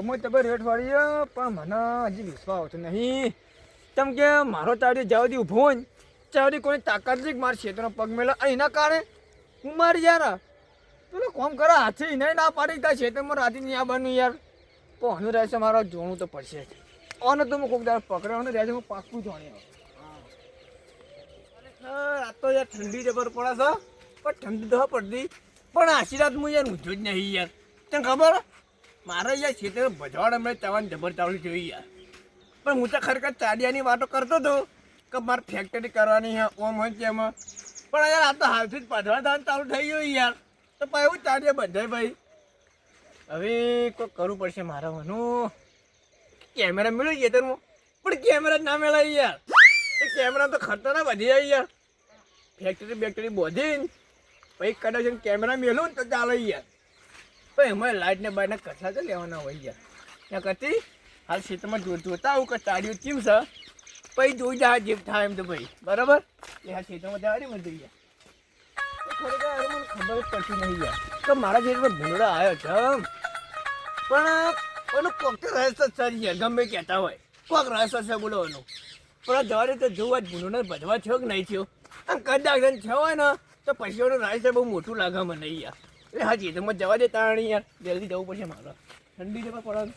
ઘઉંમાં તમે રેટ વાળી પણ મને હજી વિશ્વાસ આવતો નહીં. કેમ કે મારો તારી જ્યાં સુધી ઊભો હોય ને, ત્યાં સુધી કોઈ તાકાત નહીં મારા ક્ષેત્રનો પગ મેળા અને એના કારણે હું મારી યાર, પેલો કોમ કરે હાથે એને ના પાડી ત્યાં ક્ષેત્રમાં રાતે નહીં આવવાનું યાર. તો કોનું રહેશે મારે જોણું તો પડશે. ઓને તો હું કોઈક દાડો અને રહેશે, હું પાકું જોણી રાત તો યાર ઠંડી જબર પડે છે, પણ ઠંડી તો પડતી. પણ આશીર્વાદ હું યાર ઊંધો જ નહીં યાર. તને ખબર? મારે યાર ખેતર ભજવાડ હમણાં તવાન જબર ચાલુ જોઈ યાર. પણ હું તો ખરેખર ચાડિયાની વાતો કરતો હતો કે મારે ફેક્ટરી કરવાની છે, ઓમ હોય તેમાં પણ યાર આ તો હાલથી જ ભજવા દાન ચાલુ થઈ ગયું યાર. તો પછી એવું ચાડિયા બંધાય ભાઈ. હવે કોઈ કરવું પડશે મારા મનું કેમેરા મેળવી તેનું પણ કેમેરા ના મેળાય યાર. એ કેમેરા તો ખતરનાક વધી જાય યાર. ફેક્ટરી બેક્ટરી બોધીને. પછી કદાચ કેમેરા મેલું ને તો ચાલે યાર. પણ એમાં લાઈટ ને બાઇટ કથા તો લેવાના હોય ગયા ત્યાં કરતી હાલ ખેતરમાં જોતા આવું કે તાળીઓ ચીમ છે? પછી જોઈ જાય જેમ થાય એમ તો ભાઈ બરાબર? એ હા ક્ષેત્રમાં જવા મને ખરેખર મને ખબર પડતી નહીં યાર. કે મારા ક્ષેત્રમાં ભૂંડા આવ્યો છે. પણ એનું કોક તો રહસ્ય સર યાર, ગમે કહેતા હોય. કોક રહસ્ય છે બોલો એનું પણ આ જવા તો જોવા જ ભૂંડોને ભજવા થયો કે નહીં થયો? આમ કદાચ થયો હોય ને, તો પછી એનું રહસ્ય બહુ મોટું લાગે મને યાર. એ હાજી તો જવા દે તાણી યાર. જલ્દી જવું પડશે મારે. ઠંડી જવા પડે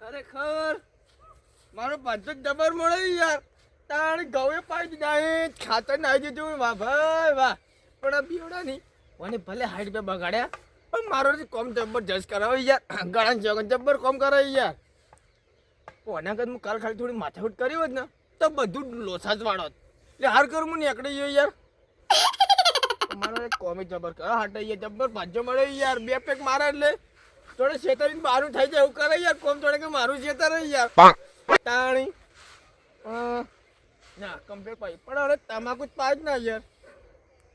ખરેખર, મારો જ ડબર મળે યાર. તાણ ગવે પાઈ દીધા ખાતર નાખી દીધું વાહ, ભાઈ, વાહ. પણ આ બીવડા નહીં મને ભલે હાઈટ પે બગાડ્યા, પણ મારો કોમ જજ કરાવે યાર. ગળા જગન જબ્બર કોમ કરાવે યાર. કોના કદ હું કાલ ખાલી થોડી માથાકૂટ કરી હોત ને, તો બધું લોસા જ વાળો એટલે હાર કરું હું નીકળી ગયો યાર. મારો કોમી જબર કરો હાટે યાર જબ્બર ભાજ્યો મળે યાર બે પેક મારે એટલે. થોડે છેતરીને મારું થઈ જાય એવું કરે યાર કોમ થોડે કે મારું છેતર યાર. તાણી. ના કમ્પ્લેટ પાઈ પણ હવે તમાકુ જ પાય જ ના યાર.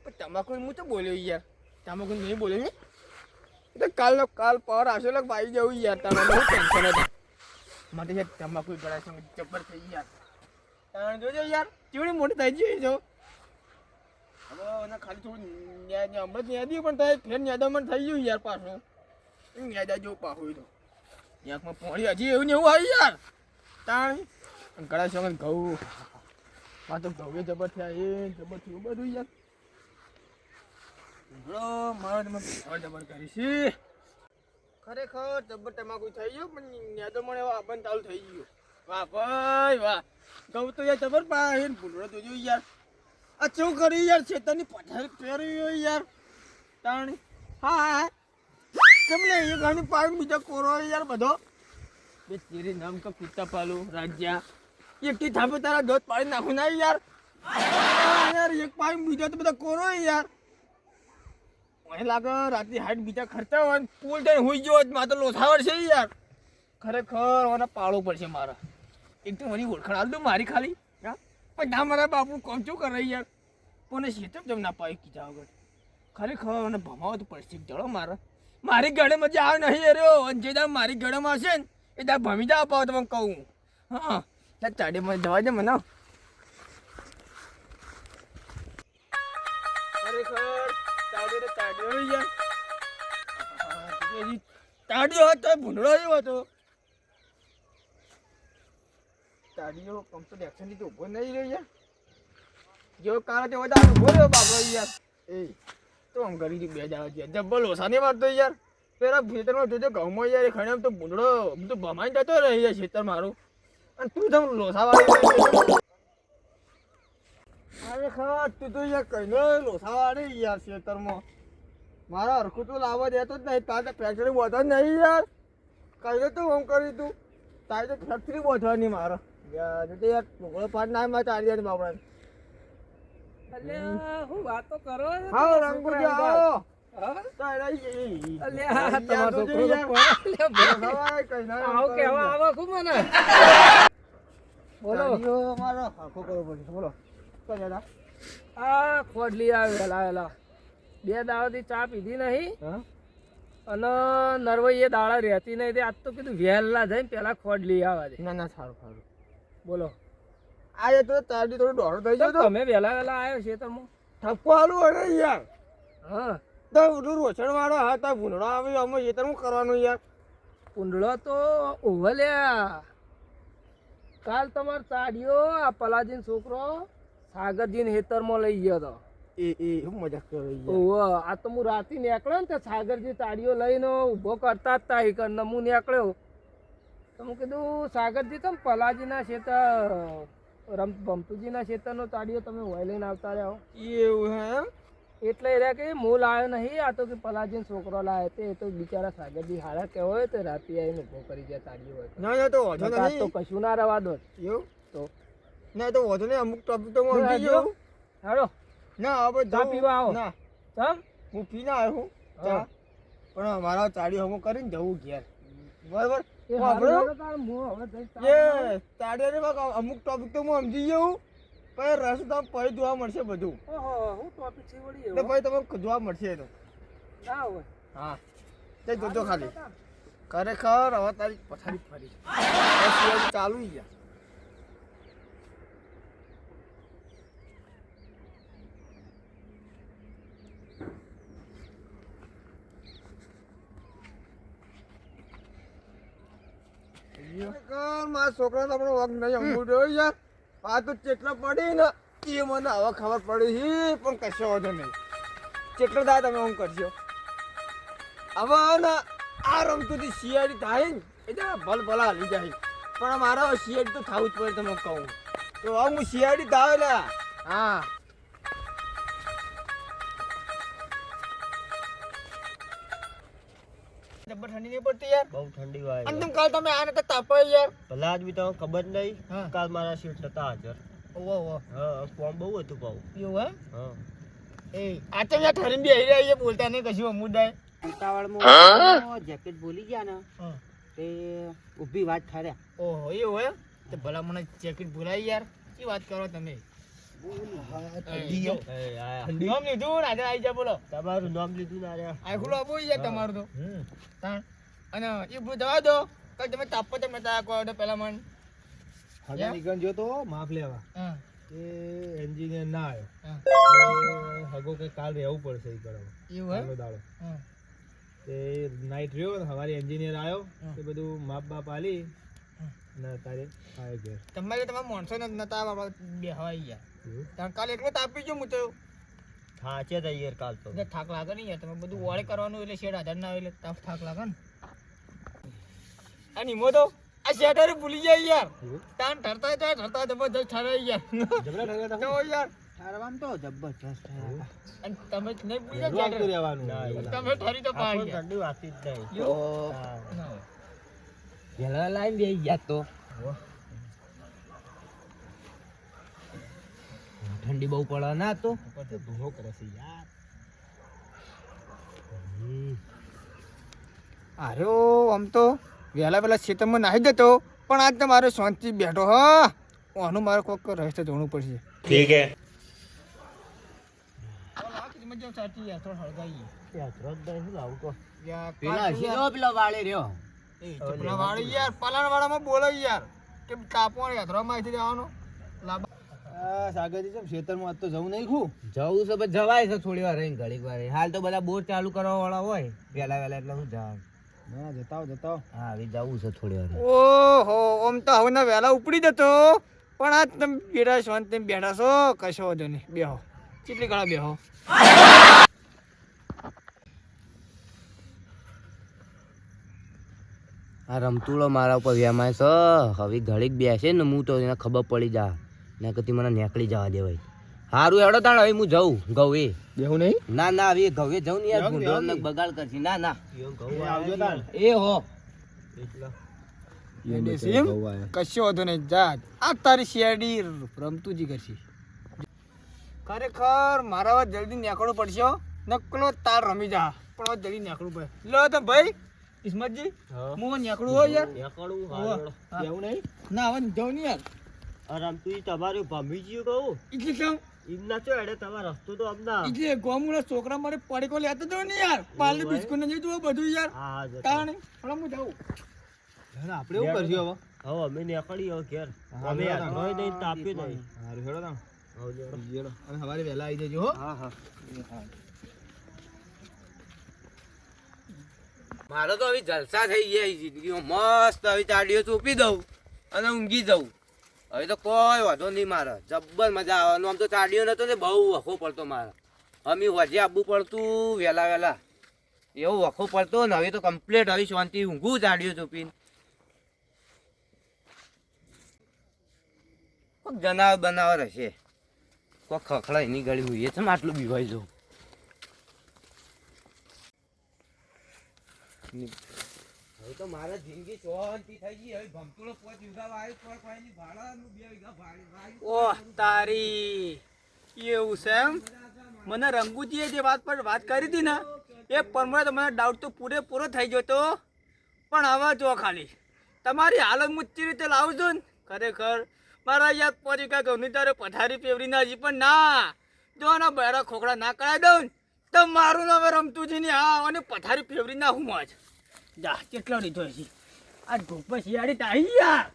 પણ તમાકુ હું તો બોલ્યો યાર. તમાકુ નહીં બોલ્યો ને એટલે કાલનો કાલ પર આવશે લગ ભાઈ જવું યાર તમે બહુ ટેન્શન હતું? માટે યાર તમાકુ ગળા છે જબ્બર થઈ યાર. તાણ જોજો યાર ચીવડી મોટી થઈ જઈ છો હવે ખાલી થોડું હમણાં જ ન્યાય પણ થાય ફેર ન્યાદામાં થઈ ગયું યાર પાછું. ન્યાદા જેવું પાછું તો. યાકમાં પોણી હજી એવું ને એવું આવી યાર. તાણ. ગળા સમય ઘઉં. માં તો ઘઉં જબર થયા, એ જબર થયું બધું યાર. હલો મારો તમે જબર ખરેખર જબર તમાકુ થઈ ગયું? પણ ન્યાદો મને એવા બંધ ચાલુ થઈ ગયું. વાહ ભાઈ વાહ. ઘઉં તો યાર જબર પાડે ભૂલડો તો જોયું યાર. આ કરી યાર છેતરની પથારી પહેરી હોય યાર. તાણ. હા કેમ લે એ ઘણી પાડ, બીજા કોરો યાર બધો. બે તેરી નામ કા કુત્તા પાલું, રાજ્યા. એકથી થાપે તારા દોત પાડી નાખું ના યાર. યાર, એક પાડી, બીજા તો બધા કોરો યાર. મને લાગે રાતે હાઈટ બીજા ખર્ચા હોય પુલ થઈને હોઈ ગયો મારે તો લોથાવડ છે યાર. ખરેખર મને પાડવું પડશે મારા. એક તો મને ઓળખાણ આલ દઉં મારી ખાલી. પણ ના મારા બાપુ કોમ શું કરે યાર? કોને શેતમ જમ ના પાય કીધા વગર. ખરેખર મને ભમાવો તો પડશે જળો મારે. મારી ગળે મજા આવે નહીં અરે જે દાડે મારી ગળેમાં હશે ને, એ દા ભમી દા અપાવ તમે કહું. હા ત્યાં ચાડે મને જવા દે મને. ખરેખર ચાડ્યો તો ચાડ્યો રહી યાર. ચાડ્યો હતો, ભૂંડળો એવો હતો. ચાડ્યો કમ્પ્લીટ એક્શનથી ઊભો નહીં રહ્યો યાર. જેવો કાળો તેવો દાડો ઊભો રહ્યો બાબરો યાર. એ, તો આમ કરી બે દાડા છે જબ્બર લોસા નહીં મારતો યાર. પેલા ખેતરમાં જોજો ઘઉંમાં યાર ખણે તો ભૂંડળો, આમ તો ભમાઈને જતો રહે યાર ખેતર મારું. અને તું તો લોસા વાળી અરે ખા તું તો યાર કઈ લોસા વાળી યાર ખેતરમાં. મારા હરખું તો લાવવા દેતો જ નહીં. તારે તો ફેક્ટરી બોધવા નહીં યાર. કઈ તો આમ કરી તું? તારે તો ફેક્ટરી બોધવાની મારે. યાર જો તો યાર પાડ ના મારે તારી બાપડા અલ્યા, હું વાતો કરો હા? આવો બે દાડાથી ચા પીધી નહીં. અને નરવૈયે દાળા દાડા રહેતી નહીં. તે આજ તો કીધું વહેલા જઈને પેલા ખોડલી આવવા દે. ના ના સારું સારું. બોલો. આજે તો તારી થોડું દોડો થઈ ગયો તો તમે વહેલા વહેલા આવ્યો છે તમે. ઠપકો આલું અરે યાર. હા. તો ઓલું રોછણ વાળો હા તો ભૂંડળો આવ્યો અમે એ શું કરવાનું યાર? ભૂંડળો તો ઓવલ્યા કાલ તમારો ચાડ્યો આ પલાજીન છોકરો સાગરજીન હેતરમાં લઈ ગયો હતો એ એ હું મજાક કરો યાર. આ તો હું રાતે નીકળ્યો ને તો સાગરજી તાળીઓ લઈને ઊભો કરતા જ તા ઈકન ને હું નીકળ્યો. તો હું કીધું સાગરજી તમે પલાજીના ખેતર રમ ભમતુજીના ખેતરનો તાડીઓ તમે હોય લઈને આવતા રહ્યા એવું હે એટલે રહ્યા કે મૂળ આવ્યો નહીં આ તો કે પલાજીનો છોકરો લાવ્યો તે તો બિચારા સાગરજી હારા કહેવો હોય તો રાતે આવીને ઊભો કરી ગયા તાડીઓ હોય ના ના તો વાંધો નહીં. તો કશું ના રવા દો. એવું? તો ના તો વાંધો નહીં અમુક ટોપિક તો હું સમજી. જાઉં હાલો. ના હવે ચા પીવા આવો. ના. ચમ? હું પીને આવ્યો હું ચા. પણ મારા તાડીઓ હું કરીને જવું ઘેર. બરાબર? અમુક ટોપિક તો હું સમજી ગયો રસ તો પછી જોવા મળશે બધું. તો હું ટોપિક છે વળી એટલે પછી તમે જોવા મળશે તો. ના હોય. હા. તે જોજો ખાલી. ખરેખર હવે તારી પથારી ફરી. ચાલુ ઈ ગયા મારા છોકરાને આપણો નહીં અંગૂઠ રહ્યો યાર આ ચેટલા પડી ને એ મને હવે પડી હી. પણ કશો વાંધો નહીં. ચેટલો થાય તમે હું કરશો હવે ને આ રમતુંથી શિયાળી થાય ને. એટલે ભલ ભલા હાલી જાય. પણ મારે શિયાળી તો થવું જ પડે તમે કહું તો હવે હું શિયાળી થાવ હા. ઠંડી નહીં પડતી યાર. બહુ ઠંડી વાય અને તમે કાલ તમે આ નતા તાપાય યાર. ભલા આજ બી તમને ખબર નહીં કાલ મારા શિફ્ટ નતા હાજર. ઓવો ઓવો હા ફોર્મ બહુ હતું પાઉં એવું હે? હા. એ આ તો યાર ઠરીને બેહી રહ્યા છે બોલતા નહીં કશું અમુદાય ઉતાવળમાં જેકેટ ભૂલી ગયા ને હા. તે ઊભી વાત ઠર્યા ઓહો એવું હે? તો ભલા મને જેકેટ ભૂલાઈ યાર. શું વાત કરો તમે. નામ લીધું ને? આજે આવી જા બોલો. તમારું નામ લીધું ના રહ્યા આખું આપો યાર તમારું તો. તાણ. અને એ બધું જવા દો. કઈ તમે તાપો તમે નતા કહો પેલા મન. હવે નીકળ જો તો માપ લેવા. એ એન્જિનિયર ના આવ્યો. હગો કે કાલ રહેવું પડશે એ કરવા એવું દાડો. તે નાઈટ રહ્યો ને સવારે એન્જિનિયર આવ્યો. એ તે બધું માપ બાપ આલી. ને તારે તમારે તમારા માણસો ને નતા બે હવાઈ ગયા તાણ કાલે એટલો તાપી જો હું તો. થાચે જ યાર કાલ તો. એટલે થાક લાગે નહીં યાર તમે બધું ઓળે કરવાનું એટલે શેડ આધાર ના એટલે તાપ થાક લાગે ને. અને ઈમો તો આ શેડર ભૂલી જાય યાર. તાન ઠરતા જાય ઠરતા જબરજસ્ત ઠરાઈ યાર. જબરા ઠર્યા તો? યાર. ઠરવામ તો જબરજસ્ત ઠર્યા અને તમે જ નહીં ભૂલી જાય ઠરી રહેવાનું. તમે ઠરી તો પાડી ઠંડી વાતી જ નહીં. યો. પેલા લાઈન બેસી ગયા તો. ઠંડી બહુ પડે ના તો. ધૂળો કરે છે યાર. અરે આમ તો વહેલા વહેલા ખેતરમાં નાહી જતો પણ આજ તો મારે શાંતિ બેઠો હા. આનું મારે કોઈક રસ્તે જોવું પડશે. ઠીક હે. યાર, ત્રણ દાડા શું લાવું કહો? પેલા હશે તો પેલો વાળે રહ્યો. આ સાગરજી છે ખેતરમાં આજ તો જવું નહીં ખું જવું છે પણ જવાય છે થોડી વાર રહીને ઘડીક વાર. હાલ તો બધા બોર ચાલુ કરવા વાળા હોય. પેલા વહેલા એટલે શું જવાનું. ના જતા આવો, હા. હવે જવું છે થોડી વાર. ઓહો આમ તો હવે વહેલા ઉપડી જતો. પણ આ તમે બેઠા તમે બેઠા છો કશો વાંધો નહીં. બેહો. કેટલી ઘણા બેહો? આ રમતુડો મારા ઉપર વેમાય છે. હવે ઘડીક બેસે ને હું તો એને ખબર પડી જા. ને કદી મને નેકળી જવા દેવાય સારું એડો તાણ હવે હું જઉં ઘઉં એ. બેહું નહીં? ના ના હવે ઘઉં એ જઉં ને યાર ગુંડો ને. બગાડ કરશે. ના ના. આવજો તાણ. એ હો? કશો વાંધો નહીં. જાત. આ તારી શેરડી રમતુજી કરશી. ખરેખર મારા વાત જલ્દી નીકળવું પડશે. નકલો તાર રમી જા. પણ વાત જલ્દી નીકળવું પડે. લો તો ભાઈ ઇસ્મતજી હું. નેકળું હો યાર. નીકળવું. હારું. નહીં. ના હવે જવું નહીં યાર. રમતું ઈ તમારું ભમી ગયું કહું. એટલે કેમ? એમના ચો એડે તમારો રસ્તો તો અમના એટલે ગોમુના છોકરા મારે પડકો લેતો તો ને યાર. પાલની બિસ્કુટ ને તો બધું યાર. હા હા જતા. તાણે. પણ હું જાઉં. હવે આપણે એવું કરશું હવે? હવે અમે નીકળી હવે ઘેર. હા, અમે યાર નહીં તાપી નહીં. સારું હેડો લ્યો. હેડો. અને સવારે વહેલા આવી જજો હો. હા હા. મારો તો હવે જલસા થઈ ગયા જિંદગીમાં. મસ્ત હવે ચાડીઓ ચોપી દઉં અને ઊંઘી જવું હવે તો કોઈ વાંધો નહીં મારે. જબ્બર મજા આવવાનું. આમ તો ચાડ્યો નતો ને, બહુ વખો પડતો મારે. અમે હોજે આવવું પડતું વહેલા વહેલા એવો વખો પડતો ને, હવે તો કમ્પ્લીટ હવે શાંતિ. ઊંઘું ચાડીઓ ચોપીને કોઈક જનાવર બનાવર હશે. કોઈક ખખડા એની ગળી હોઈએ છે આટલું બીવાઈ જવું હવે તો મારે જિંદગી શાંતિ થઈ ગઈ. હવે ભમતુડો પોચ વીઘા વાય પર પાણી ભાડાનું બે વીઘા ભાડે ઓહ તારી. એવું છે એમ? મને રંગુજીએ જે વાત પર વાત કરી હતી ને એ પ્રમાણે તો મને ડાઉટ તો પૂરેપૂરો થઈ ગયો તો. પણ હવે જો ખાલી. તમારી હાલત મુચ્ચી રીતે લાવજો ને? ખરેખર મારા યાદ પડી કાંઈક ઘઉંની તારે પથારી પેવરી ના હજી પણ ના. જો ના બહેરા ખોખડા ના કરાવી દઉં ને તો મારું નામ રમતુજી ને હા અને પથારી પેવરી ના હું જ જા કેટલો લીધો છે આ ધૂપ શિયાળી તાઈ યાર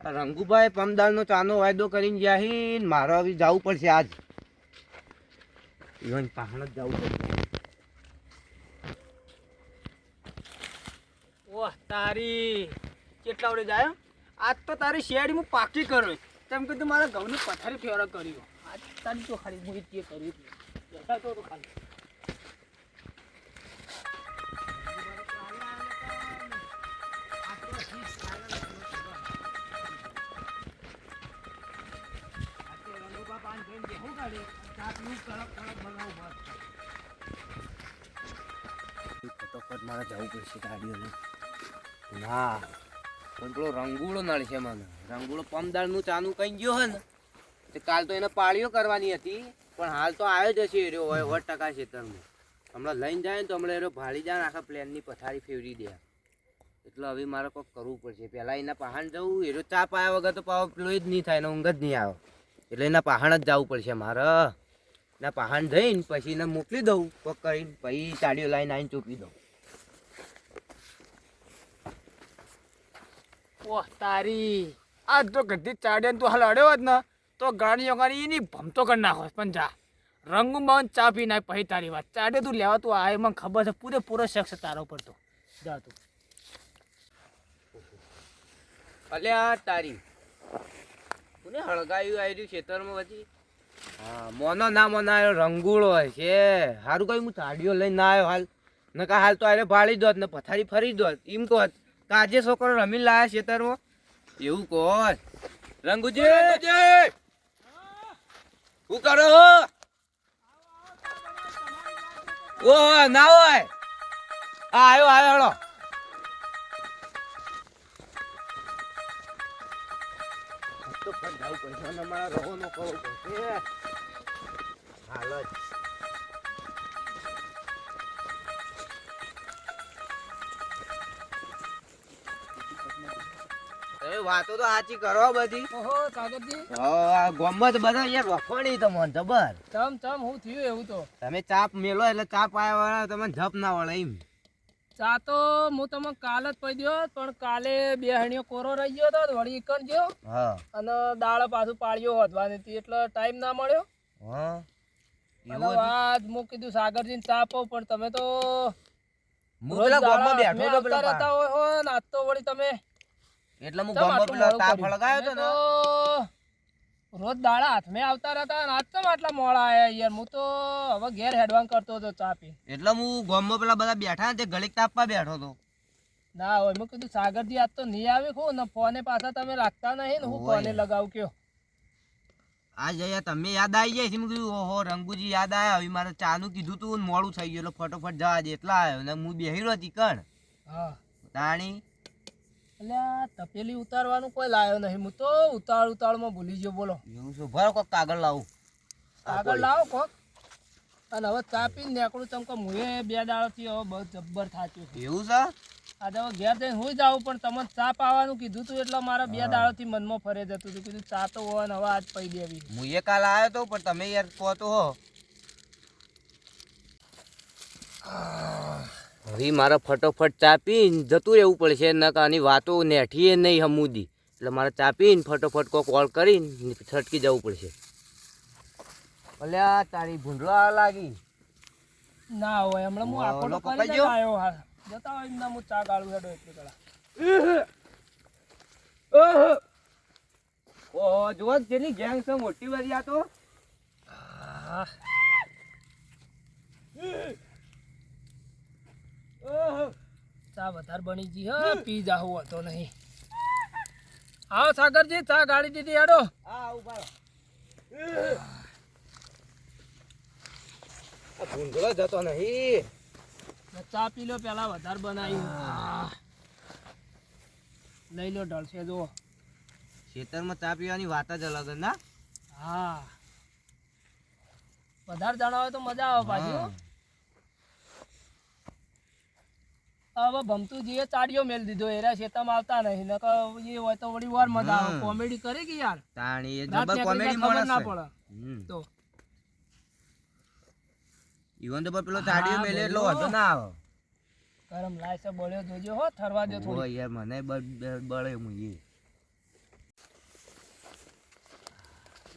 રંગુભાઈ પમદારનો ચાનો વાયદો કરીને ગયા હી ને હવે જવું પડશે આજ. ઈવન પહાણ જ જવું પડશે. ઓહ તારી. કેટલા વડે જાય આજ તો તારી શિયાળી હું પાકી કરો તેમ કે તું મારા ઘઉંની પથારી ફેરો કર્યો. આજ તારી તો ખાલી હું જે કર્યું તો ખાલી. મારે જવું પડશે ગાડીઓને. ના. પણ નડશે મને. રંગુડો પમદારનું ચાનું કઈ ગયો હે ને? તે કાલ તો એને પાળીઓ કરવાની હતી, પણ હાલ તો આવ્યો જ હશે એરો હોય ટકા ખેતરમાં હમણાં લઈને જાય ને તો હમણાં એરો ભાળી જાય આખા પ્લેનની પથારી ફેરવી દે. એટલે હવે મારે કોઈક કરવું પડશે. પહેલાં એના પહાણ જવું, એરો ચા પાયા વગર તો પાવ, પેલો જ નહીં થાય ને ઊંઘ જ નહીં આવે. એટલે એના પહાણ જ જવું પડશે મારે. એના પહાણ જઈને પછી એને મોકલી દઉં કોક કરીને પછી ચાડીઓ લાઈને આવીને ચૂપી દઉં. ઓહ તારી. આ તો ગધી ચાડે તું હાલ અડ્યો જ ને તો ગાણી ગાડી એની ભમતો કરી નાખો પણ જા રંગમાં ચા પી નાખ પછી તારી વાત. ચાડે તું લેવા તું આ મને ખબર છે પૂરેપૂરો શખ્સ તારો પર તો. જા તું. અલ્યા તારી. કોને હળગાયું આવ્યું ખેતરમાં પછી હા, મોનો ના મોનો રંગુળો છે. સારું કઈ, હું તાડીઓ લઈને ના આવ્યો હાલ. નકા હાલ તો આરે ભાળી દોત ને પથારી ફરી દોત. એમ કહો, કાજે છોકરો રમી લાયા ખેતરમાં એવું કહો રંગુજી! શું કરો ઓ ના હોય. આવ્યો આવ્યો હળો તો પણ પડશે અને મારા રહો કરવો પડશે હાલ જ. એ વાતો તો સાચી કરો બધી. ઓહો બધા યાર વખોડી તો મન જબર ચમ ચમ હું થયું એવું તો. તમે ચાપ મેલો એટલે ચાપ આવ્યા વાળા તમને જપ ના વળે એમ. ચા તો હું તમને કાલ જ પડી દ્યો પણ કાલે બે હણીઓ કોરો રહી ગયો હતો વળી ગયો અને દાળ પાછું પાળ્યો હોતવાની હતી એટલે ટાઈમ ના મળ્યો. અને એવું આજ હું કીધું સાગરજીને ચા પાઉં પણ તમે તો રહેતા હોય ને આજ વળી તમે એટલે હું ગામમાં પેલા તાપ કર્યું? હળગાયો ને? રોજ દાડા હાથમે આવતા રહેતા અને આજ તો આટલા મોડા આયા યાર? હું તો હવે ઘેર હેડવાન કરતો હતો ચા પી. એટલે હું ગોમમાં પેલા બધા બેઠા તે ગળિક તાપવા બેઠો તો. ના હોય મેં કીધું સાગરજી આજ તો નહીં આવે ખો ને ફોને પાછા તમે રાખતા નહીં ને હું. ફોને લગાવું કયો? આ જયા તમે યાદ આવી જાય છે મેં કીધું ઓહો રંગુજી યાદ આવ્યા હવે મારે ચાનું કીધું તું ને મોડું થઈ ગયું એટલે ફટોફટ જવા દે એટલા આવ્યો ને હું બેહી રહ્યો ચીકણ હા. તાણી એટલે આ તપેલી ઉતારવાનું કોઈ લાયો નહીં. હું તો ઉતાળ ઉતાળમાં ભૂલી ગયો બોલો. એવું શું ભરો કોક કાગળ લાવું. કાગળ લાવો કોક. અને હવે ચા પીને નીકળું ચમકો મુએ બે દાડોથી હવે બહુ જબ્બર થાચ્યું છે. એવું છે? આ હવે ઘેર જઈને હું જાઉં પણ તમને ચા પાવાનું કીધું તું એટલે મારા બે દાડોથી મનમાં ફરે જતું હતું. કીધું ચા તો હોય ને હવે આજ પી દેવી. હું એ કાલ આવ્યો તો પણ તમે યાર કહો તો હો. હવે મારે ફટોફટ ચા પીને જતું રહેવું પડશે ન આની વાતો નેઠીએ નહીં હમુદી. એટલે મારે ચા પીને ફટોફટ કોઈ કોલ કરીને છટકી જવું પડશે. અલ્યા તારી ભૂંડળો લાગી. ના હોય હમણાં હું આખો ગયો? આવ્યો હા જતા હોય એમના હું ચા ગાળું હેડો એટલે કળા ઓહો જુઓ જેની ગેંગ છે મોટી વાળી આ તો ચા વધારે બની ગઈ હે પી જાવું હતો નહીં. આવો સાગરજી ચા ગાડી દીધી હેડો. ઊભા ભૂંગળો જતો નહીં. ચા પી લો પેલા વધારે બનાવી. લઈ લો ઢળશે જુઓ. ખેતરમાં ચા પીવાની વાત જ અલગ ના? હા. વધારે જણા તો મજા આવે પાછી હો. હવે ભમતુજીએ ચાડિયો મેલ દીધો એરા શેતામાં આવતા નહીં નકર એ હોય તો વળી વાર મજા આવે. કોમેડી કરે કે યાર. તાણી એ જબર કોમેડી માણસ ના પડે. તો. ઈવન તો પેલો ચાડીઓ મેલે એટલો બોલો. ના આવે. કરમ લાય બળ્યો જોજો હો થરવા દે થોડી યાર મને બળે એ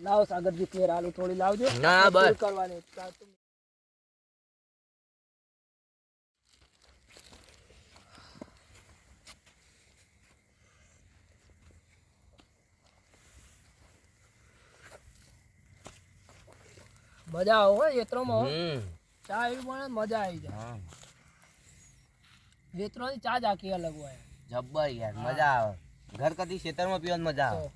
લાવો સાગરજી ફેર આલુ થોડી લાવજો. ના, બસ. કરવાની. મજા આવે હો ક્ષેત્રોમાં હો. ચા એવી બને મજા આવી જાય. હા. ક્ષેત્રોની ચા જ આખી અલગ હોય. જબ્બર યાર મજા આવે. ઘર કદી ખેતરમાં પીવાની મજા આવે. તો.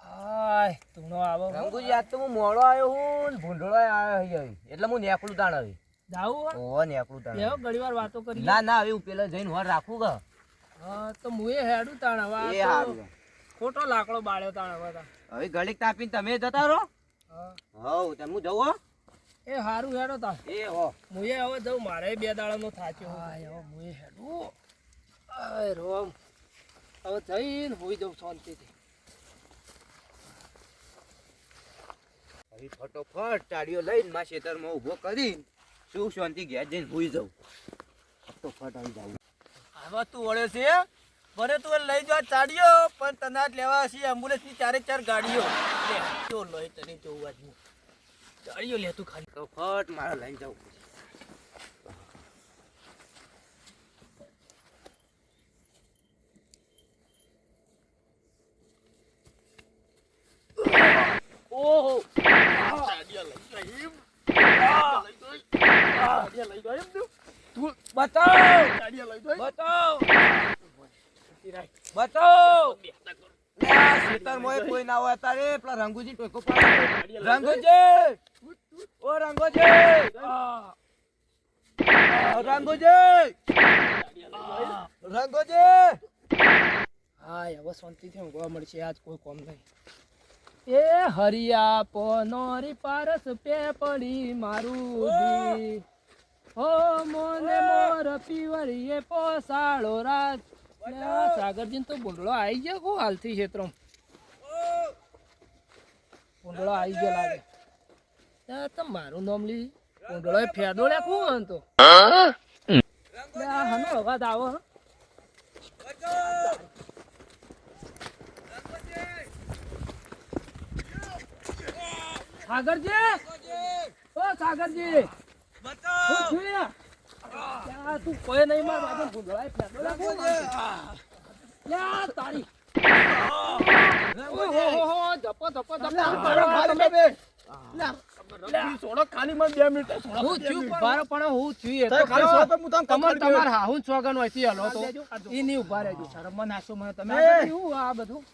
આય તુણો આવો રંગુજી આજ તો હું મોડો આવ્યો હું ભૂંડળો આવ્યો એટલે હું નેકળું તાણ હવે. જાવું હો? નેકળું તાણ વાતો કરી ના ના હવે હું પેલા જઈને હોર રાખું કે હા તો મુએ હેડું તાણ હવે એ હારું. ખોટો લાકડો બાળ્યો તાણ હવે હવે ઘડીક તાપીને તમે જતા રહો. હા. હવ તમે હું જવું હો? એ હારું હેડો તા એ હો. મુએ હવે જવું મારે બે દાડાનો થાચ્યો. હા હવે મુએ હેડું. આય રોમ. હવે જઈને હોઈ જાઉં શાંતિથી. હવે ફટોફટ ટાળીઓ લઈને માં ખેતરમાં ઊભો કરીને શું શાંતિ ઘેર જઈને ભૂઈ જાઉં. ફટોફટ આવી જાઉં. હવે તું વળે છે? ભલે તું લઈ જવા ચાડ્યો પણ તને લેવા હશે એમ્બ્યુલન્સની ચારે ચાર ગાડીઓ. લે લઈ તને જોવા જ ચાડ્યો લે તું ખાલી. ફટ મારા લઈને જાઉં. ઓહો. ગાડીઓ લઈ જઈ એમ. તું બતાવ! બતાવ! બતાવ! ખેતર મોય કોઈ ના હોય તારે પેલા રંગુજી ટોકો પાડે. રંગુજી! ઓ રંગુજી! રંગુજી! રંગુજી! હાય હવે શાંતિથી ઊંઘવા મળશે. આજ કોઈ કોમ નહીં. એ હરિયા પોનોરી પારસ પે પડી મારું દી હો મોને મોર પીવરીએ પોસાળો રાત સાગરજી આ તો ભૂંડળો આવી ગયો કો હાલથી ક્ષેત્રો ભૂંડળો આવી ગયો લાગે તો મારું નામ લી. ભૂંડળો ફેદો લે કોણ તો હનો અવાજ આવો. સાગરજી! ઓ સાગરજી! હું પણ હું થયું તો હું તમાર તમાર હાહુન સોગન હોયથી હલો ઊભા રહેજો શરમમાં નાખશો મને તમે સાગરજી, આ બધું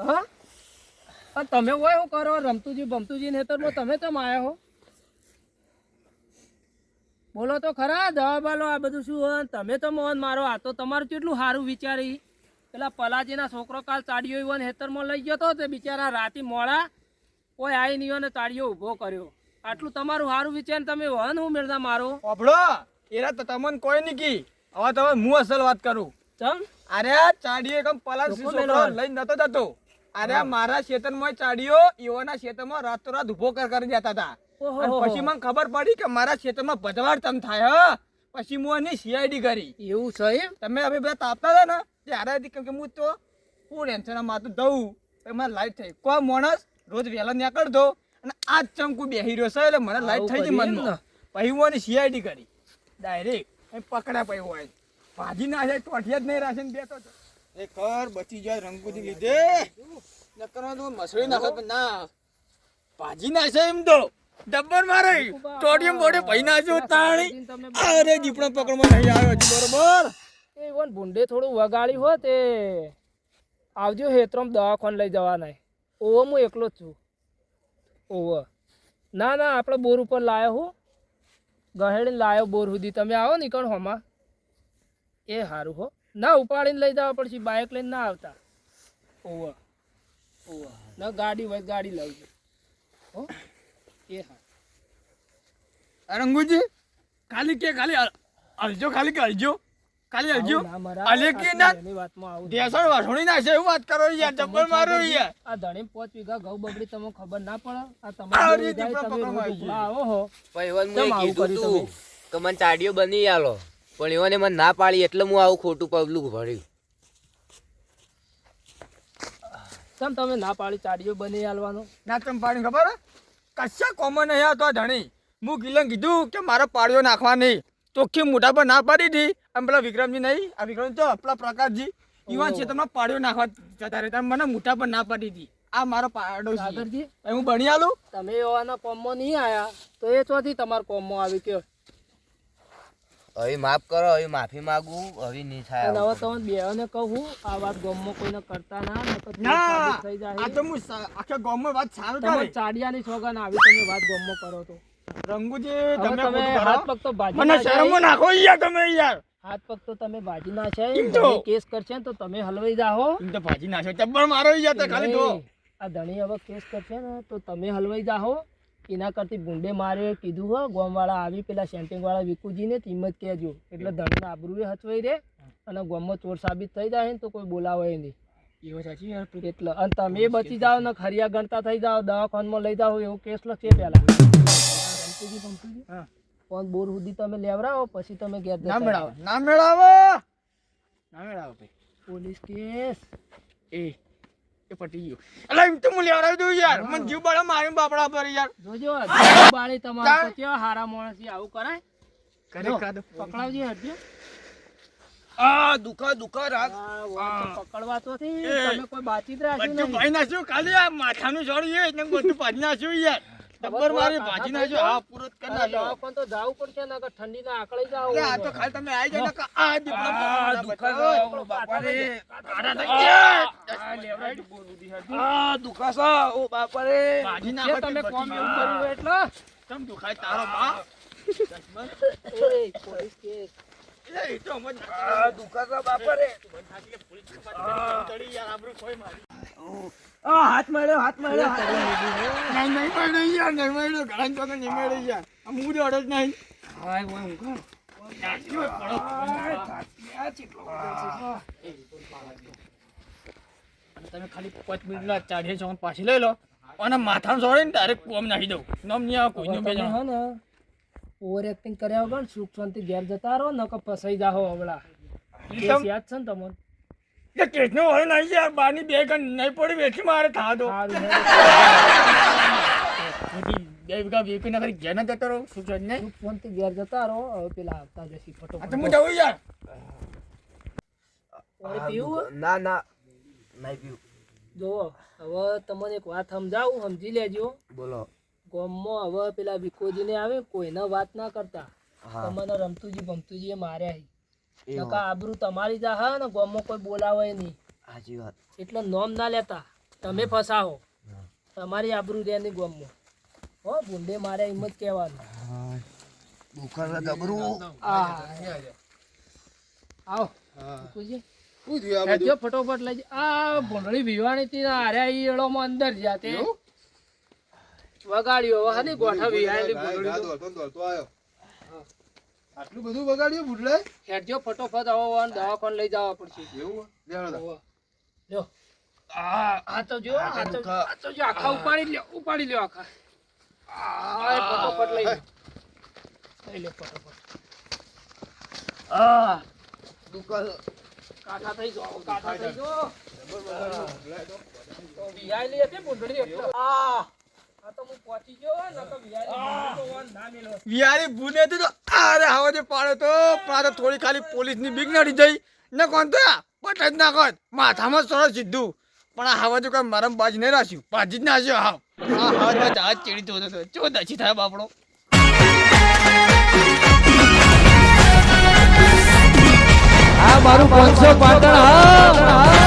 હા તમે હોય શું કરો? રમતુજી બમતુજી તો તમે કેમ આયા હો? બોલો તો ખરા જવાબ આલો. આ બધું શું તમે તો મોહન મારો આ તો તમારું કેટલું સારું વિચારી. પેલા પલાજીના છોકરો કાલ તાળીઓ ઈવન હેતરમાં લઈ ગયો તો તે બિચારા રાતી મોડા કોઈ આઈ નહીં અને તાળીઓ ઊભો કર્યો. આટલું તમારું સારું વિચાર તમે વહન હું મેળતા મારો? અભળો એરા તો તમને કોઈ નહીં કી. હવે તમે હું અસલ વાત કરું. ચમ? અરે ચાડીઓ એકમ પલાજી છોકરો લઈને નતો જતો. અરે મારા ખેતરમાં ચાડીઓ ઈવોના ખેતરમાં રાતોરાત ઊભો કર કરી જતા હતા. અને પછી મને ખબર પડી કે મારા ખેતરમાં ભદવાડ તમ થાય હ. પછી હું એની સીઆઈડી કરી. એવું છે એમ? તમે હવે બધા તાપતા હતા ને ત્યારે હતી કેમ કે હું તો હું ટેન્શન માથું દઉં. મારે લાઈટ થઈ. કોઈ માણસ રોજ વહેલા નીકળતો. અને આજ ચમકું બેહી રહ્યો છે એટલે મને લાઈટ થઈ ગઈ મનમાં પછી હું એની સીઆઈડી કરી. ડાયરેક્ટ પકડા પછી હોય. ભાજી ના છે ટોઠિયા જ નહીં રાખે ને બેઠો છે એ કર બચી જાય રંગુથી લીધે. નકર મસળી નાખે ના. ભાજી ના છે એમ તો. ડબ્બર મારે. ટોડિયમ બોડે પૈના ના તાણી. અરે જીપડા પકડમાં નહીં આવ્યો હજી બરોબર. એ વન ભૂંડે થોડું વગાડી હોત એ. આવજો હેત્રમ દવાખાને લઈ જવાના ઓવો હું એકલો જ છું. ઓવો. ના ના આપણે બોર ઉપર લાયો હું. ગહેડીને લાયો બોર સુધી. તમે આવો ને કણ હોમાં એ સારું હો. ના ઉપાડીને લઈ જવા પડશે બાઇક લઈને ના આવતા. ઓવો. ઓવો. ના ગાડી હોય ગાડી લાવજો હો. એ હા. રંગુજી ખાલી કે ખાલી હલ- હલજો ખાલી કે હલજો ખાલી હલજો અલે કે ના ઢેસણ વાસણી ના છે એવું વાત કરો યાર ચપ્પલ મારો યાર. આ ધણી પોચ વીઘા ઘઉં બગડી તમને ખબર ના પડે? આ તમારે રીતે તમે આવી હો. પણ એવન મેં કીધું તું કે મને ચાડીઓ બની આલો. પણ એવને મને ના પાડી એટલે હું આવું ખોટું પગલું ભર્યું તમ તમે ના પાડી ચાડીઓ બની આલવાનો? ના તમ પાડી ખબર હે? કશા કોમન નહીં આવતો આ ધણી? હું ગિલન કીધું કે મારો પાડ્યો નાખવા નહીં ચોખ્ખી મોઢા પર ના પાડી હતી આમ પેલા વિક્રમજી નહીં આ વિક્રમ તો પેલા પ્રકાશજી. યુવાન છે તમને પાડ્યો નાખવા જતા રહેતા મને મોઢા પર ના પાડી હતી આ મારો પાડો છે. હું ભણી આલું તમે એવાના કોમમાં નહીં આવ્યા તો એ ચોથી તમારા કોમમાં આવી કયો હવે માફ કરો હવે માફી માંગુ હવે નહીં થાય હવે. તમે બેઓને કહું આ વાત ગામમાં કોઈને કરતા ના ના થઈ જાય. આ તો હું આખા ગામમાં વાત સારું તમે કરે ચાડિયાની સોગન આવી તમે વાત ગામમાં કરો તો. રંગુજી તમે તમે હાથ પગ તો ભાજી મને ના શરમો નાખો યાર તમે યાર. હાથ પગ તો તમે ભાજી ના છે? કેસ કરશે ને તો તમે હલવાઈ જાઓ તો ભાજી ના છે. ચબ્બર મારો યાર તો ખાલી તો આ ધણી હવે કેસ કરશે ને તો તમે હલવાઈ જાઓ એના કરતી ભૂંડે મારે કીધું હો ગોમવાળા આવી પેલા સેન્ટિંગવાળા વિકુજીને કિંમત કહેજો. એટલે ધણીને આબરૂએ હચવાઈ રહે અને ગોમમાં ચોર સાબિત થઈ જાય ને તો કોઈ બોલાવે નહીં. એવો સાચી એટલે અને તમે બચી જાઓ ને ખરિયા ગણતા થઈ જાઓ દવાખાનમાં લઈ જાઓ એવું કેસ લખશે પહેલા. પણ બોર સુધી તમે લેવડાવો પછી તમે ગેર ના મેળાવો ના મેળાવો. ના મેળાવો. ભાઈ પોલીસ કેસ. એ. એ પટી ગયો. અલા એમ તો હું લેવડાવી દઉં યાર. મને જીવ બળા મારી બાપડા પર યાર. જોજો હજી બાળી તમારે તો હારા માણસ આવું કરાય? કરે કાદ પકડાવજો હરજો. આ દુખા દુખા રાત પકડવા તો થી તમે કોઈ બાતચીત રાખ્યું બધું નહીં. ભાઈ નાખ્યું. ખાલી આ માથાનું છોડી છે એટલે બધું ભાજી નાખ્યું યાર. ડબ્બર મારી ભાજી નાખ્યું હા પૂરો જ કરી નાખ્યો. દવાખાને તો જાવું પડશે ઠંડી ઠંડીના આકળે જાવ આ તો ખાલી તમે આવી જાઓ ને આ દીપડા આ દુખા દુખા બાપા રે કાઢા થઈ ગયા. આ. આ દુખાસા ઓ બાપા રે ભાજી નાખો તમે કોમ એવું કર્યું એટલે? તમ દુખાય તારો બા એ પોલીસ કેસ. એટલે એ તો અમર આ દુખાસા બાપા રે આ હાથ મળ્યો હાથ મળ્યો. નહીં નહીં મળ્યો યાર નહીં મળ્યો. ઘણા ચોકે નહીં મળ્યો યાર. આ મૂડ અડે જ નહીં. હાય ઓય ઊંઘો તમે ખાલી પાંચ મિનિટના ચાલીસ છો પાછી લઈ લો અને માથા સોડે ને તારે કોમ નાખી દઉં. નમ નહીં આવે કોઈનું બે જણ. ને ઓવર એક્ટિંગ કર્યા વગર સુખ શાંતિ ઘેર જતા રહો નકર ફસાઈ જાહો હવળા કેસ યાદ છે ને તમને? એ કેસનો હોય નહીં યાર બારની બે ગણ નહીં પડી વેચી મારે થા દો બે વીઘા ના ઘેર ના જતો રહું શું છે નહીં? સુખ શાંતિ ઘેર જતા રહો હવે પેલા આવતા જશી ફોટો તો હું જવું યાર. પાણી પીવું? ના ના નહીં પીવું. જુઓ હવે તમને એક વાત સમજાવું સમજી લેજો. બોલો. ગામમાં હવે પેલા વિકોજીને આવે કોઈને વાત ના કરતા. તમને રમતુજી ભમતુજીએ માર્યા નકા આબરૂ તમારી જા હા ને ગામમાં કોઈ બોલાવે નહીં. સાચી વાત. એટલે નોમ ના લેતા. તમે ફસાવો. તમારી આબરૂ રહે નહીં ગામમાં હો ભૂંડે મારે એમ જ કહેવાનું. દુખાવા ગબરું આ આવો. ફટોફટ લઈ આ ભૂંડળી વિવાણી થી આરે ઈ એળોમાં અંદર જાતે. વગાડ્યો. હવે હાની ગોઠા વિહાયેલી ભૂંડળી તો. આટલું બધું બગાડ્યું બુડલે હેડજો ફટોફટ આવો અને દવાખાને લઈ જવા પડશે એવું હોવે. લ્યો. આ આ તો જો આ તો આ તો જો આખા ઉપાડી લ્યો ઉપાડી લ્યો આખા. આ ફટોફટ લઈ લઈ લો ફટોફટ. આ. કાઠા થઈ જો કાઠા થઈ જો બરાબર આ આ તો હોય ને તો ના મેલો વિહારી ભૂને તો અરે હવા જે પાડે તો પણ આ તો. થોડી ખાલી પોલીસની બીક નડી જઈ. ને કોણ તો પટ જ નાખત માથામાં સરસ સીધું. પણ આ હાવા જો કઈ મારા બાજ નહીં રાખ્યું. બાજી જ નાખ્યો હાવ. હા હા જહાજ ચીડી તો હતો. ચો દછી થાય બાપડો. આ મારું પાંચસો પાટણ હા